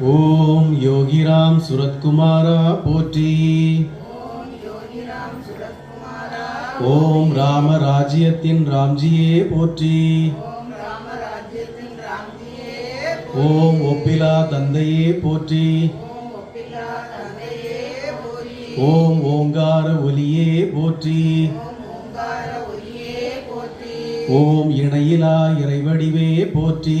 ஓம் யோகிராம் சுரத்குமாரா போற்றி. ஓம் ராம ராஜ்யத்தின் ராம்ஜியே போற்றி. ஓம் ஒப்பிலா தந்தையே போற்றி. ஓம் ஓங்கார ஒலியே போற்றி. ஓம் இணையிலா இறைவடிவே போற்றி.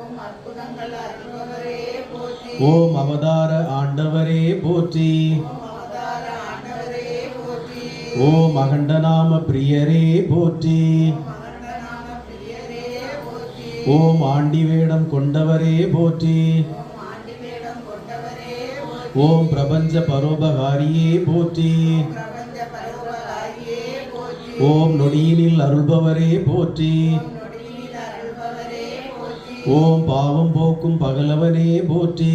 ஓம் அவதார ஆண்டவரே போற்றி. ஓம் அகண்டநாம பிரியரே போற்றி. ஓம் ஆண்டி வேடம் கொண்டவரே போற்றி. ஓம் பிரபஞ்ச பரோபகாரியே போற்றி. ஓம் நொடியினில் அருள்பவரே போற்றி. ஓம் பாவம் போக்கும் பகலவனே போற்றி.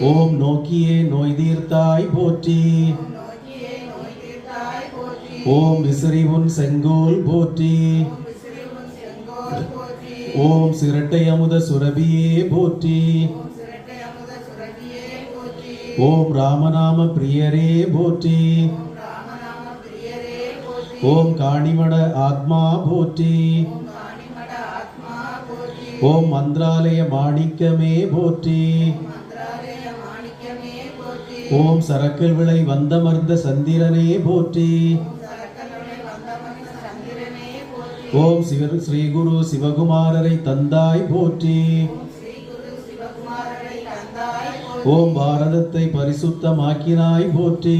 ஓம் நோக்கியே நோய் தீர்த்தாய் போற்றி. ஓம் விசிறி உன் செங்கோல் போற்றி. ஓம் சிரட்டை அமுத சுரபியே போற்றி. ஓம் ராமநாம பிரியரே போற்றி. ஓம் காணிமட ஆத்மா போற்றி. ஓம் மந்திராலய மாணிக்கமே போற்றி. ஓம் சரக்கல் விளை வந்தமர்ந்த சந்திரனே போற்றி. ஓம் சிவ ஸ்ரீகுரு சிவகுமாரரை தந்தாய் போற்றி. ஓம் பாரதத்தை பரிசுத்தமாக்கினாய் போற்றி.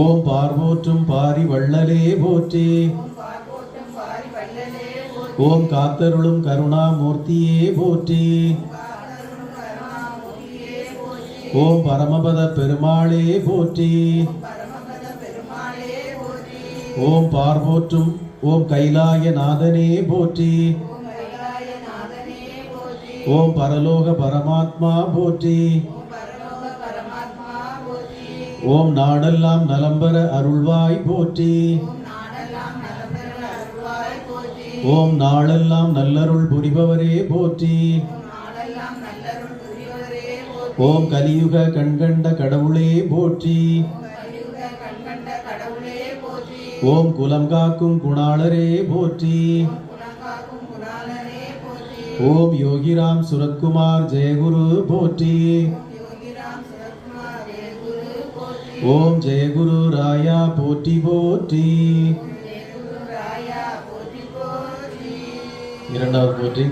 ஓம் பார்வோற்றும் பாரி வள்ளலே போற்றி. ஓம் காத்தருளும் கருணாமூர்த்தியே போற்றி. ஓம் பரமபத பெருமாளே போற்றி. ஓம் பார்வோற்றும் ஓம் கைலாய நாதனே போற்றி. ஓம் பரலோக பரமாத்மா போற்றி. ஓம் நாடெல்லாம் நலம்பர அருள்வாய் போற்றி. ஓம் நாளெல்லாம் நல்லருள் புரிபவரே போற்றி. ஓம் கலியுக கண்கண்ட கடவுளே போற்றி. ஓம் குலம் காக்கும் குணாளரே போற்றி. ஓம் யோகிராம் சுரத்குமார் ஜெயகுரு போற்றி. ஓம் ஜெயகுரு ராயா போற்றி போற்றி. இரண்டாவது போற்றி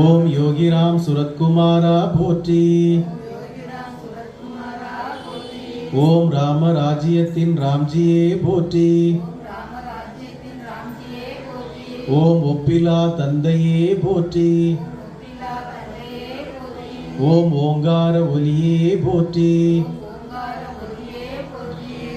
ஓம் யோகிராம் சுரத்குமாரா போற்றி. ஓம் ராம ராஜ்யத்தின் ராம்ஜியே போற்றி. ஓம் ஒப்பிலா தந்தையே போற்றி. ஓம் ஓங்கார ஒலியே போற்றி.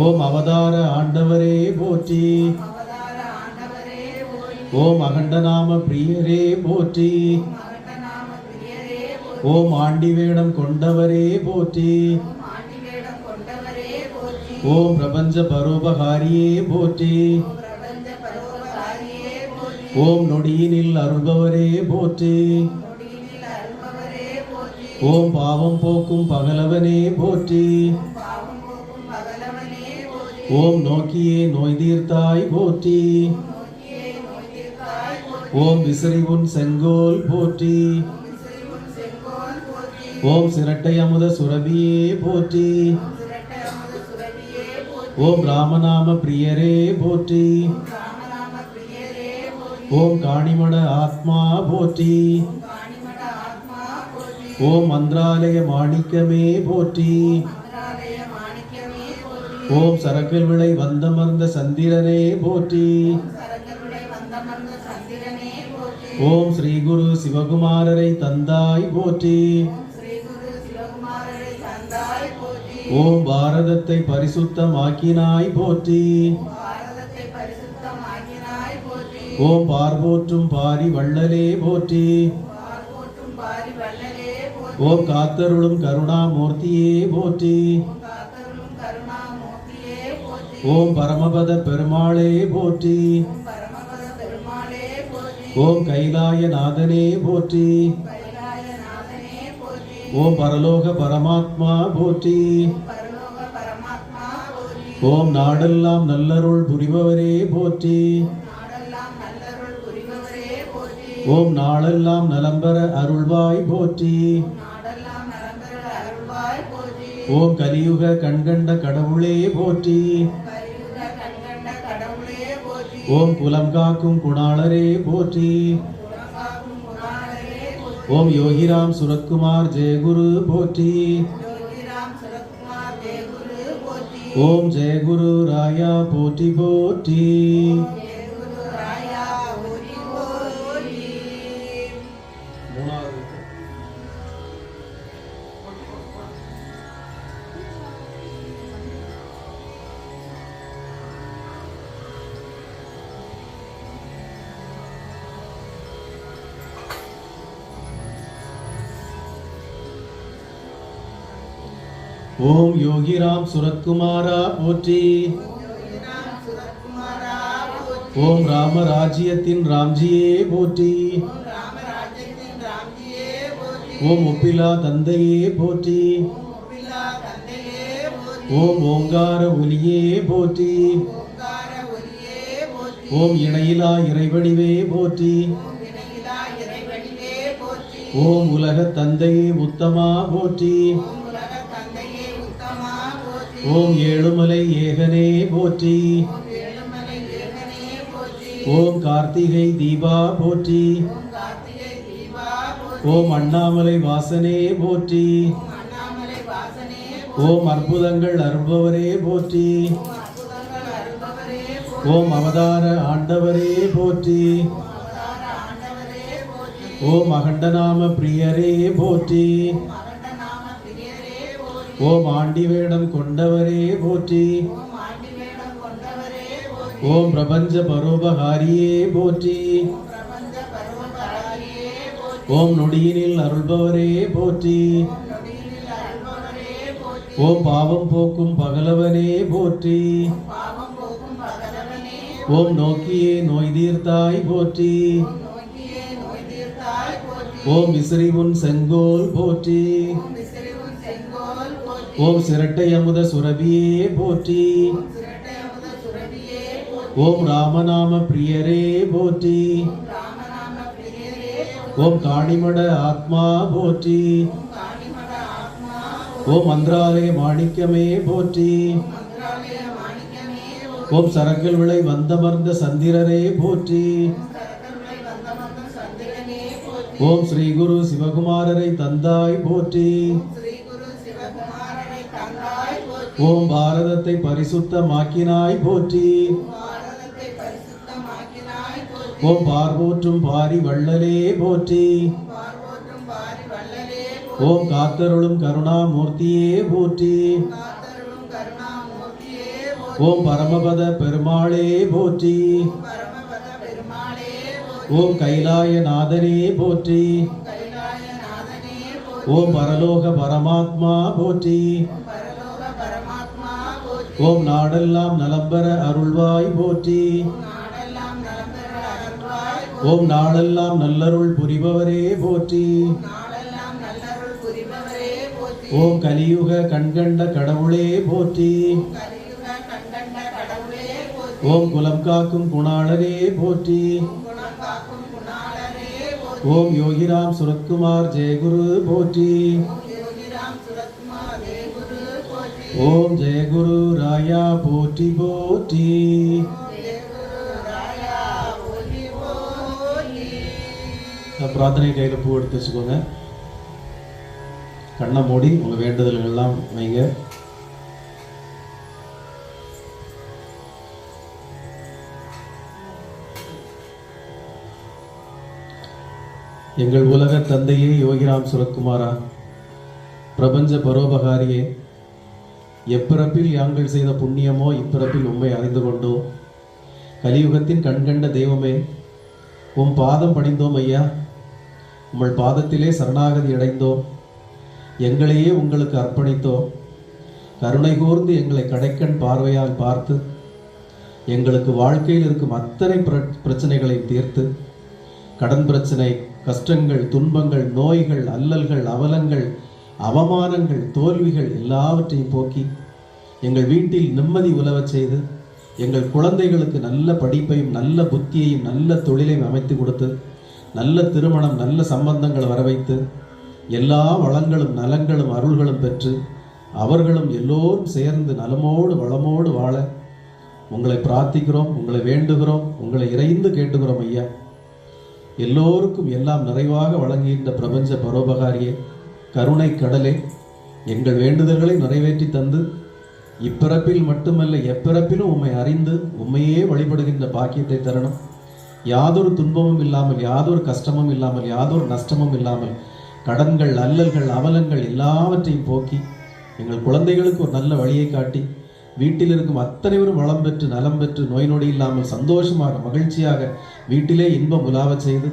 ஓம் அவதார ஆண்டவரே போற்றி. ஓம் அகண்டநாம பிரியரே போற்றி. ஓம் ஆண்டி வேடம் கொண்டவரே போற்றி. ஓம் பிரபஞ்ச பரோபகாரியே போற்றி. ஓம் நொடியினில் அருள்பவரே போற்றி. ஓம் பாவம் போக்கும் பகலவனே போற்றி. ஓம் நோக்கியே நோய் தீர்த்தாய் போற்றி. ஓம் விசிறி உன் செங்கோல் போற்றி. ஓம் சிரட்டை அமுத சுரபியே போற்றி. ஓம் ராமநாம பிரியரே போற்றி. ஓம் காணிமட ஆத்மா போற்றி. ஓம் மந்திராலய மாணிக்கமே போற்றி. ஓம் சரக்கில் விளை வந்தமர்ந்த சந்திரனே போற்றி. ஓம் ஸ்ரீ குரு சிவகுமாரரை தந்தாய் போற்றி. ஓம் பாரதத்தை பரிசுத்தமாக்கினாய் போற்றி. ஓம் பார்போற்றும் பாரி வள்ளலே போற்றி. ஓம் காத்தருளும் கருணாமூர்த்தியே போற்றி. ஓம் பரமபத பெருமாளே போற்றி. ஓம் கைலாய நாதனே போற்றி. ஓம் பரலோக பரமாத்மா போற்றி. ஓம் நாடெல்லாம் நல்லருள் புரிபவரே போற்றி. ஓம் நாளெல்லாம் நலம்பர அருள்வாய் போற்றி. ஓம் கலியுக கண்கண்ட கடவுளே போற்றி. ஓம் புலம் காக்கும் குணாளரே போற்றி. ஓம் யோகிராம் சுரத்குமார் ஜெயகுரு போற்றி. ஓம் ஜெயகுரு ராயா போற்றி போற்றி. ஓம் யோகிராம் சுரத்குமாரா போற்றி. ஓம் ராமராஜ்யத்தின் ராம்ஜியே போற்றி. ஓம் ஒப்பிலா தந்தையே போற்றி. ஓம் ஓங்கார ஒலியே போற்றி. ஓம் இணையிலா இறைவடிவே போற்றி. ஓம் உலக தந்தையே உத்தமா போற்றி. ஓம் ஏழுமலை ஏகனே போற்றி. ஓம் கார்த்திகை தீபா போற்றி. ஓம் அண்ணாமலை வாசனே போற்றி. ஓம் அற்புதங்கள் அருபவரே போற்றி. ஓம் அவதார ஆண்டவரே போற்றி. ஓம் அகண்டநாம பிரியரே போற்றி. ஓம் ஆண்டி வேடம் கொண்டவரே போற்றி. ஓம் பிரபஞ்ச பரோபகாரியே போற்றி. ஓம் நொடியினில் அருள்பவரே போற்றி. ஓம் பாவம் போக்கும் பகலவனே போற்றி. ஓம் நோக்கியே நோய் தீர்த்தாய் போற்றி. ஓம் விசிறி உன் செங்கோல் போற்றி. ஓம் சிரட்டை அமுத சுரபியே போற்றி. ஓம் ராமநாம பிரியரே போற்றி. ஓம் காணிமட ஆத்மா போற்றி. ஓம் மந்திராலய மாணிக்கமே போற்றி. ஓம் சரக்கல் விளை வந்தமர்ந்த சந்திரரே போற்றி. ஓம் ஸ்ரீ குரு சிவகுமாரரை தந்தாய் போற்றி. ஓம் பாரதத்தை பரிசுத்தமாக்கினாய் போற்றி. ஓம் பார்வோற்றும் பாரி வள்ளலே போற்றி. ஓம் காத்தருளும் கருணாமூர்த்தியே போற்றி. ஓம் பரமபத பெருமாளே போற்றி. ஓம் கைலாய நாதனே போற்றி. ஓம் பரலோக பரமாத்மா போற்றி. ஓம் நாடெல்லாம் நலம்பெற அருள்வாய் போற்றி. ஓம் நாளெல்லாம் நல்லருள் புரிபவரே போற்றி. ஓம் கலியுக கண்கண்ட கடவுளே போற்றி. ஓம் குலம் காக்கும் குணாளரே போற்றி. ஓம் யோகிராம் சுரத்குமார் ஜெயகுரு போற்றி. ஓம் ஜெய குரு ஜெயகுரு ராயா போற்றி. போற்றி பிரார்த்தனை கையில் பூ எடுத்து வச்சுக்கோங்க. கண்ணை மூடி உங்கள் வேண்டுதல்கள் எல்லாம் வைங்க. எங்கள் உலக தந்தையே யோகிராம் சுரக்குமாரா பிரபஞ்ச பரோபகாரியே. எப்பிறப்பில் யாங்கள் செய்த புண்ணியமோ இப்பிறப்பில் உம்மை அறிந்து கொண்டோ. கலியுகத்தின் கண்கண்ட தெய்வமே உம் பாதம் பணிந்தோம் ஐயா. உங்கள் பாதத்திலே சரணாகதி அடைந்தோம். எங்களையே உங்களுக்கு அர்ப்பணித்தோம். கருணை கூர்ந்து எங்களை கடைக்கண் பார்வையால் பார்த்து எங்களுக்கு வாழ்க்கையில் இருக்கும் அத்தனை பிர- பிரச்சனைகளை தீர்த்து கடன் பிரச்சனை கஷ்டங்கள் துன்பங்கள் நோய்கள் அல்லல்கள் அவலங்கள் அவமானங்கள் தோல்விகள் எல்லாவற்றையும் போக்கி எங்கள் வீட்டில் நிம்மதி உலவச் செய்து எங்கள் குழந்தைகளுக்கு நல்ல படிப்பையும் நல்ல புத்தியையும் நல்ல தொழிலையும் அமைத்து கொடுத்து நல்ல திருமணம் நல்ல சம்பந்தங்கள் வர வைத்து எல்லா வளங்களும் நலங்களும் அருள்களும் பெற்று அவர்களும் எல்லோரும் சேர்ந்து நலமோடு வளமோடு வாழ உங்களை பிரார்த்திக்கிறோம் உங்களை வேண்டுகிறோம் உங்களை இறைந்து கேட்டுக்கிறோம் ஐயா. எல்லோருக்கும் எல்லாம் நிறைவாக வழங்குகின்ற பிரபஞ்ச பரோபகாரியே. கருணை கடலே எங்கள் வேண்டுதல்களை நிறைவேற்றி தந்து இப்பிறப்பில் மட்டுமல்ல எப்பிறப்பிலும் உம்மை அறிந்து உம்மையே வழிபடுகின்ற பாக்கியத்தை தரணும். யாதொரு துன்பமும் இல்லாமல் யாதொரு கஷ்டமும் இல்லாமல் யாதொரு நஷ்டமும் இல்லாமல் கடன்கள் அல்லல்கள் அவலங்கள் எல்லாவற்றையும் போக்கி எங்கள் குழந்தைகளுக்கு ஒரு நல்ல வழியை காட்டி வீட்டில் இருக்கும் அத்தனைவரும் வளம் பெற்று நலம் பெற்று நோய் நொடி இல்லாமல் சந்தோஷமாக மகிழ்ச்சியாக வீட்டிலே இன்பம் உலாவச் செய்து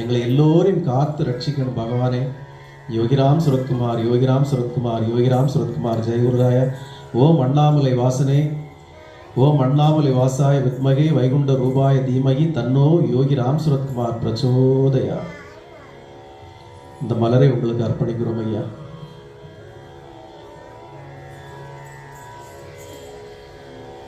எங்களை எல்லோரையும் காத்து ரட்சிக்கணும் பகவானே. யோகிராம் சுரத்குமார் யோகிராம் சுரத்குமார் யோகிராம் சுரத்குமார். ஜெயகுருராய ஓம் அண்ணாமலை வாசனே. ஓம் அண்ணாமலை வாசாய வித்மகே வைகுண்ட ரூபாய தீமகி தன்னோ யோகி ராம் சுரத்குமார் பிரச்சோதயா. இந்த மலரை உங்களுக்கு அர்ப்பணிக்கிறோம் ஐயா.